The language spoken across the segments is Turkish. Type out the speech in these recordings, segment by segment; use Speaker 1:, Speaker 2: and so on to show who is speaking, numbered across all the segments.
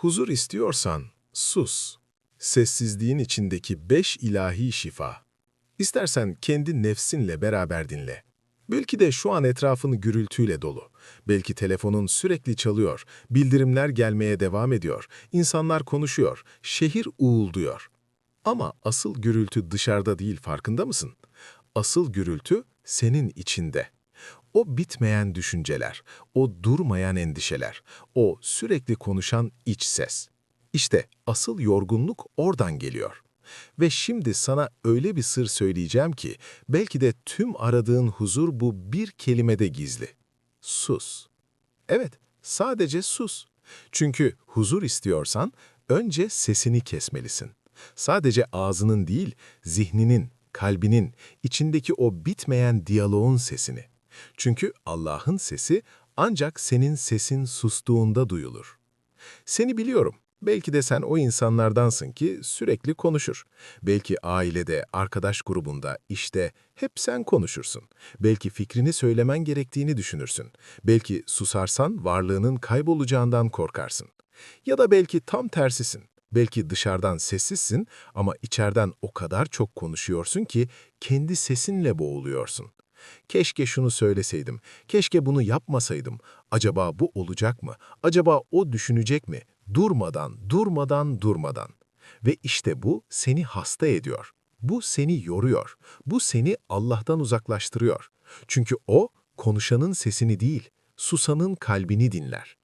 Speaker 1: Huzur istiyorsan sus. Sessizliğin içindeki beş ilahi şifa. İstersen kendi nefsinle beraber dinle. Belki de şu an etrafın gürültüyle dolu. Belki telefonun sürekli çalıyor, bildirimler gelmeye devam ediyor, insanlar konuşuyor, şehir uğulduyor. Ama asıl gürültü dışarıda değil farkında mısın? Asıl gürültü senin içinde. O bitmeyen düşünceler, o durmayan endişeler, o sürekli konuşan iç ses. İşte asıl yorgunluk oradan geliyor. Ve şimdi sana öyle bir sır söyleyeceğim ki belki de tüm aradığın huzur bu bir kelimede gizli. Sus. Evet, sadece sus. Çünkü huzur istiyorsan önce sesini kesmelisin. Sadece ağzının değil, zihninin, kalbinin, içindeki o bitmeyen diyaloğun sesini. Çünkü Allah'ın sesi ancak senin sesin sustuğunda duyulur. Seni biliyorum. Belki de sen o insanlardansın ki sürekli konuşur. Belki ailede, arkadaş grubunda, işte hep sen konuşursun. Belki fikrini söylemen gerektiğini düşünürsün. Belki susarsan varlığının kaybolacağından korkarsın. Ya da belki tam tersisin. Belki dışarıdan sessizsin ama içeriden o kadar çok konuşuyorsun ki kendi sesinle boğuluyorsun. Keşke şunu söyleseydim, keşke bunu yapmasaydım. Acaba bu olacak mı? Acaba o düşünecek mi? Durmadan, durmadan, durmadan. Ve işte bu seni hasta ediyor. Bu seni yoruyor. Bu seni Allah'tan uzaklaştırıyor. Çünkü o konuşanın sesini değil, susanın kalbini dinler.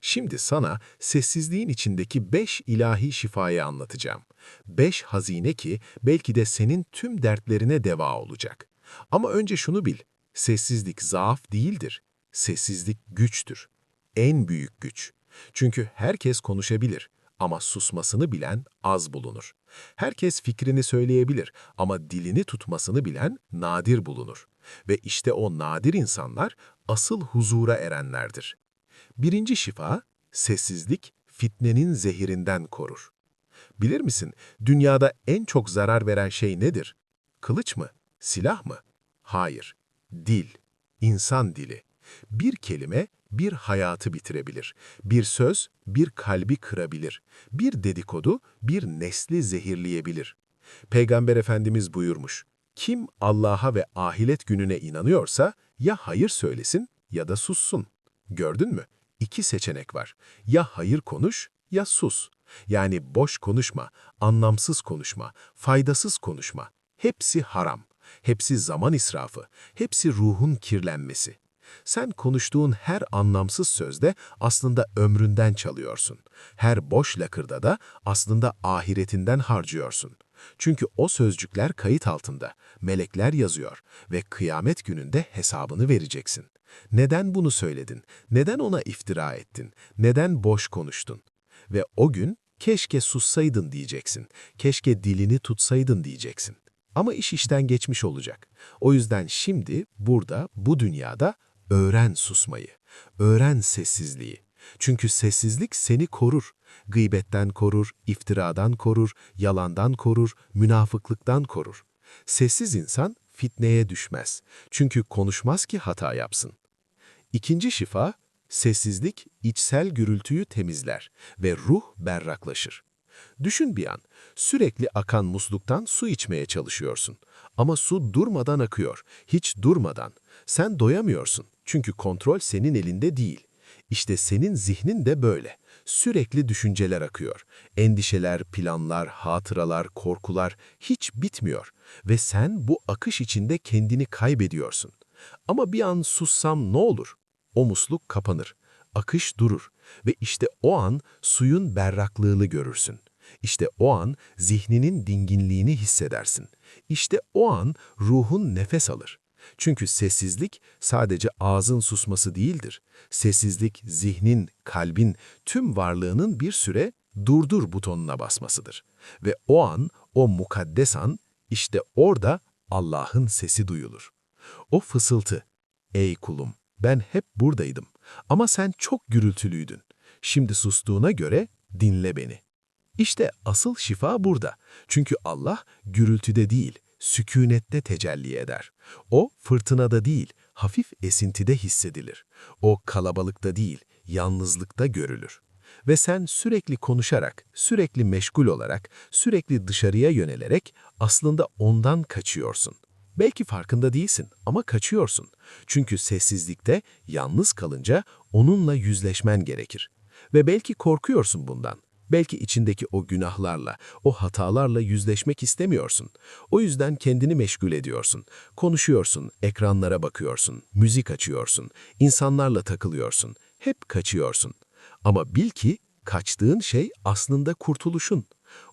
Speaker 1: Şimdi sana sessizliğin içindeki beş ilahi şifayı anlatacağım. Beş hazine ki belki de senin tüm dertlerine deva olacak. Ama önce şunu bil, sessizlik zaaf değildir. Sessizlik güçtür. En büyük güç. Çünkü herkes konuşabilir ama susmasını bilen az bulunur. Herkes fikrini söyleyebilir ama dilini tutmasını bilen nadir bulunur. Ve işte o nadir insanlar asıl huzura erenlerdir. Birinci şifa, sessizlik fitnenin zehirinden korur. Bilir misin, dünyada en çok zarar veren şey nedir? Kılıç mı? Silah mı? Hayır. Dil. İnsan dili. Bir kelime bir hayatı bitirebilir. Bir söz bir kalbi kırabilir. Bir dedikodu bir nesli zehirleyebilir. Peygamber Efendimiz buyurmuş, kim Allah'a ve ahiret gününe inanıyorsa ya hayır söylesin ya da sussun. Gördün mü? İki seçenek var. Ya hayır konuş ya sus. Yani boş konuşma, anlamsız konuşma, faydasız konuşma. Hepsi haram. Hepsi zaman israfı. Hepsi ruhun kirlenmesi. Sen konuştuğun her anlamsız sözde aslında ömründen çalıyorsun. Her boş lakırda da aslında ahiretinden harcıyorsun. Çünkü o sözcükler kayıt altında, melekler yazıyor ve kıyamet gününde hesabını vereceksin. Neden bunu söyledin? Neden ona iftira ettin? Neden boş konuştun? Ve o gün keşke sussaydın diyeceksin, keşke dilini tutsaydın diyeceksin. Ama iş işten geçmiş olacak. O yüzden şimdi, burada, bu dünyada öğren susmayı, öğren sessizliği. Çünkü sessizlik seni korur. Gıybetten korur, iftiradan korur, yalandan korur, münafıklıktan korur. Sessiz insan fitneye düşmez. Çünkü konuşmaz ki hata yapsın. İkinci şifa, sessizlik içsel gürültüyü temizler ve ruh berraklaşır. Düşün bir an, sürekli akan musluktan su içmeye çalışıyorsun. Ama su durmadan akıyor, hiç durmadan. Sen doyamıyorsun çünkü kontrol senin elinde değil. İşte senin zihnin de böyle. Sürekli düşünceler akıyor. Endişeler, planlar, hatıralar, korkular hiç bitmiyor. Ve sen bu akış içinde kendini kaybediyorsun. Ama bir an sussam ne olur? O musluk kapanır. Akış durur. Ve işte o an suyun berraklığını görürsün. İşte o an zihninin dinginliğini hissedersin. İşte o an ruhun nefes alır. Çünkü sessizlik sadece ağzın susması değildir. Sessizlik zihnin, kalbin, tüm varlığının bir süre durdur butonuna basmasıdır. Ve o an, o mukaddes an, işte orada Allah'ın sesi duyulur. O fısıltı, ''Ey kulum, ben hep buradaydım ama sen çok gürültülüydün. Şimdi sustuğuna göre dinle beni.'' İşte asıl şifa burada. Çünkü Allah gürültüde değil, sükunette tecelli eder. O fırtınada değil, hafif esintide hissedilir. O kalabalıkta değil, yalnızlıkta görülür.
Speaker 2: Ve sen sürekli konuşarak, sürekli meşgul olarak, sürekli dışarıya yönelerek aslında ondan kaçıyorsun. Belki farkında değilsin ama kaçıyorsun. Çünkü sessizlikte, yalnız kalınca onunla yüzleşmen gerekir. Ve belki korkuyorsun bundan. Belki içindeki o günahlarla, o hatalarla yüzleşmek istemiyorsun. O yüzden kendini meşgul ediyorsun. Konuşuyorsun, ekranlara bakıyorsun, müzik açıyorsun, insanlarla takılıyorsun. Hep kaçıyorsun. Ama bil ki kaçtığın şey aslında kurtuluşun.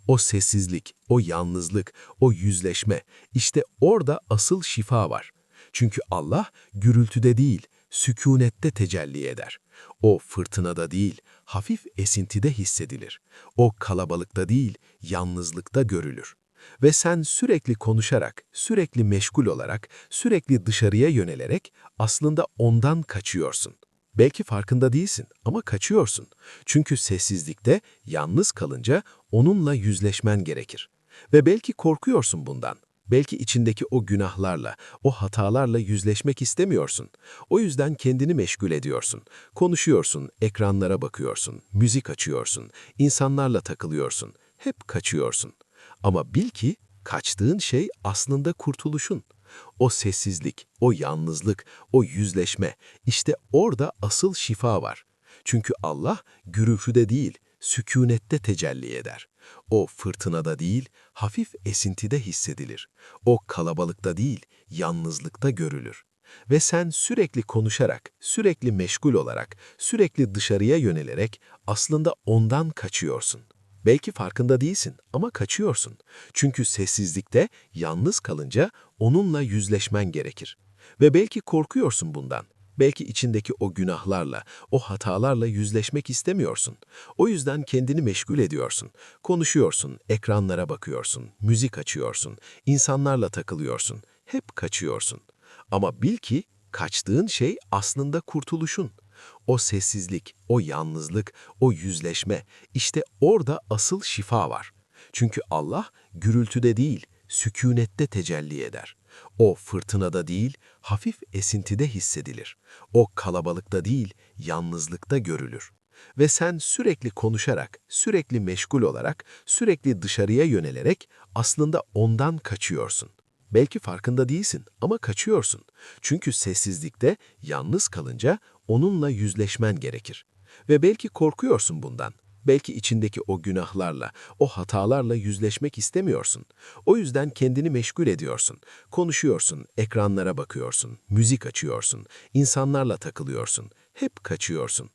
Speaker 2: O sessizlik, o yalnızlık, o yüzleşme, işte orada asıl şifa var. Çünkü Allah gürültüde değil, sükunette tecelli eder. O fırtınada değil, hafif esintide hissedilir. O kalabalıkta değil, yalnızlıkta görülür. Ve sen sürekli konuşarak, sürekli meşgul olarak, sürekli dışarıya yönelerek aslında ondan kaçıyorsun. Belki farkında değilsin ama kaçıyorsun. Çünkü sessizlikte, yalnız kalınca onunla yüzleşmen gerekir. Ve belki korkuyorsun bundan. Belki içindeki o günahlarla, o hatalarla yüzleşmek istemiyorsun. O yüzden kendini meşgul ediyorsun. Konuşuyorsun, ekranlara bakıyorsun, müzik açıyorsun, insanlarla takılıyorsun. Hep kaçıyorsun. Ama bil ki kaçtığın şey aslında kurtuluşun. O sessizlik, o yalnızlık, o yüzleşme, işte orada asıl şifa var. Çünkü Allah gürültüde değil, sükunette tecelli eder. O fırtınada değil, hafif esintide hissedilir. O kalabalıkta değil, yalnızlıkta görülür. Ve sen sürekli konuşarak, sürekli meşgul olarak, sürekli dışarıya yönelerek aslında ondan kaçıyorsun. Belki farkında değilsin ama kaçıyorsun. Çünkü sessizlikte, yalnız kalınca onunla yüzleşmen gerekir. Ve belki korkuyorsun bundan. Belki içindeki o günahlarla, o hatalarla yüzleşmek istemiyorsun. O yüzden kendini meşgul ediyorsun. Konuşuyorsun, ekranlara bakıyorsun, müzik açıyorsun, insanlarla takılıyorsun. Hep kaçıyorsun. Ama bil ki kaçtığın şey aslında kurtuluşun. O sessizlik, o yalnızlık, o yüzleşme, işte orada asıl şifa var. Çünkü Allah gürültüde değil, sükunette tecelli eder. O fırtınada değil, hafif esintide hissedilir. O kalabalıkta değil, yalnızlıkta görülür. Ve sen sürekli konuşarak, sürekli meşgul olarak, sürekli dışarıya yönelerek aslında ondan kaçıyorsun. Belki farkında değilsin ama kaçıyorsun. Çünkü sessizlikte, yalnız kalınca onunla yüzleşmen gerekir. Ve belki korkuyorsun bundan. Belki içindeki o günahlarla, o hatalarla yüzleşmek istemiyorsun. O yüzden kendini meşgul ediyorsun. Konuşuyorsun, ekranlara bakıyorsun, müzik açıyorsun, insanlarla takılıyorsun. Hep kaçıyorsun.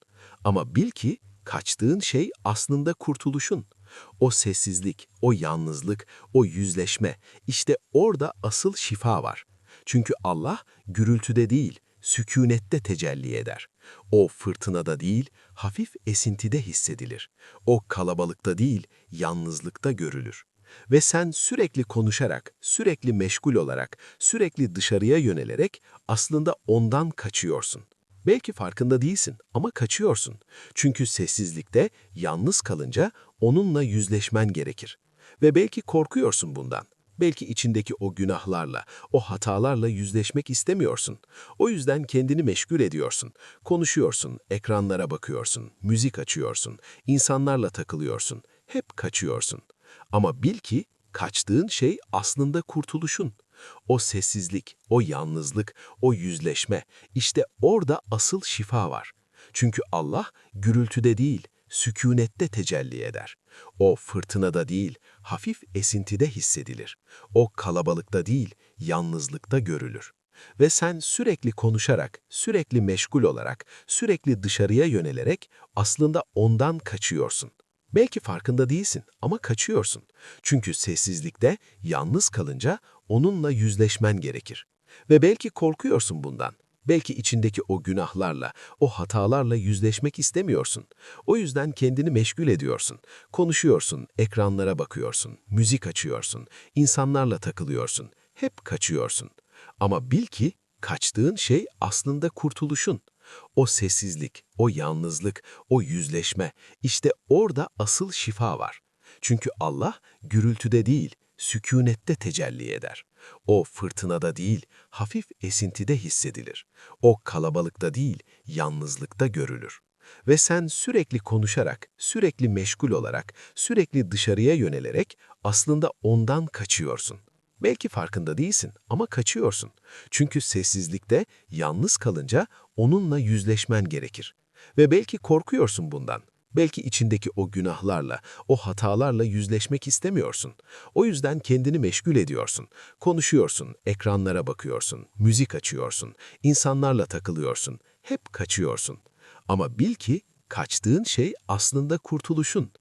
Speaker 2: Ama bil ki kaçtığın şey aslında kurtuluşun. O sessizlik, o yalnızlık, o yüzleşme, işte orada asıl şifa var. Çünkü Allah gürültüde değil, sükunette tecelli eder. O fırtınada değil, hafif esintide hissedilir. O kalabalıkta değil, yalnızlıkta görülür. Ve sen sürekli konuşarak, sürekli meşgul olarak, sürekli dışarıya yönelerek aslında ondan kaçıyorsun. Belki farkında değilsin ama kaçıyorsun. Çünkü sessizlikte, yalnız kalınca onunla yüzleşmen gerekir. Ve belki korkuyorsun bundan. Belki içindeki o günahlarla, o hatalarla yüzleşmek istemiyorsun. O yüzden kendini meşgul ediyorsun. Konuşuyorsun, ekranlara bakıyorsun, müzik açıyorsun, insanlarla takılıyorsun. Hep kaçıyorsun. Ama bil ki kaçtığın şey aslında kurtuluşun. O sessizlik, o yalnızlık, o yüzleşme, işte orada asıl şifa var. Çünkü Allah gürültüde değil, sükunette tecelli eder. O fırtınada değil, hafif esintide hissedilir. O kalabalıkta değil, yalnızlıkta görülür. Ve sen sürekli konuşarak, sürekli meşgul olarak, sürekli dışarıya yönelerek aslında ondan kaçıyorsun. Belki farkında değilsin ama kaçıyorsun. Çünkü sessizlikte, yalnız kalınca onunla yüzleşmen gerekir. Ve belki korkuyorsun bundan. Belki içindeki o günahlarla, o hatalarla yüzleşmek istemiyorsun. O yüzden kendini meşgul ediyorsun. Konuşuyorsun, ekranlara bakıyorsun, müzik açıyorsun, insanlarla takılıyorsun. Hep kaçıyorsun. Ama bil ki kaçtığın şey aslında kurtuluşun. O sessizlik, o yalnızlık, o yüzleşme, işte orada asıl şifa var. Çünkü Allah gürültüde değil, sükunette tecelli eder. O fırtınada değil, hafif esintide hissedilir. O kalabalıkta değil, yalnızlıkta görülür. Ve sen sürekli konuşarak, sürekli meşgul olarak, sürekli dışarıya yönelerek aslında ondan kaçıyorsun. Belki farkında değilsin ama kaçıyorsun. Çünkü sessizlikte, yalnız kalınca onunla yüzleşmen gerekir. Ve belki korkuyorsun bundan. Belki içindeki o günahlarla, o hatalarla yüzleşmek istemiyorsun. O yüzden kendini meşgul ediyorsun. Konuşuyorsun, ekranlara bakıyorsun, müzik açıyorsun, insanlarla takılıyorsun. Hep kaçıyorsun. Ama bil ki kaçtığın şey aslında kurtuluşun.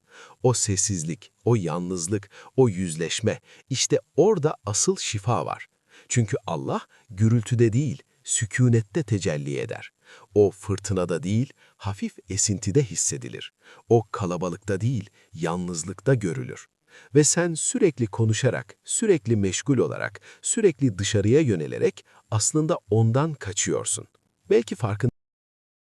Speaker 2: O sessizlik, o yalnızlık, o yüzleşme, işte orada asıl şifa var. Çünkü Allah gürültüde değil, sükunette tecelli eder. O fırtınada değil, hafif esintide hissedilir. O kalabalıkta değil, yalnızlıkta görülür. Ve sen sürekli konuşarak, sürekli meşgul olarak, sürekli dışarıya yönelerek aslında ondan kaçıyorsun. Belki farkın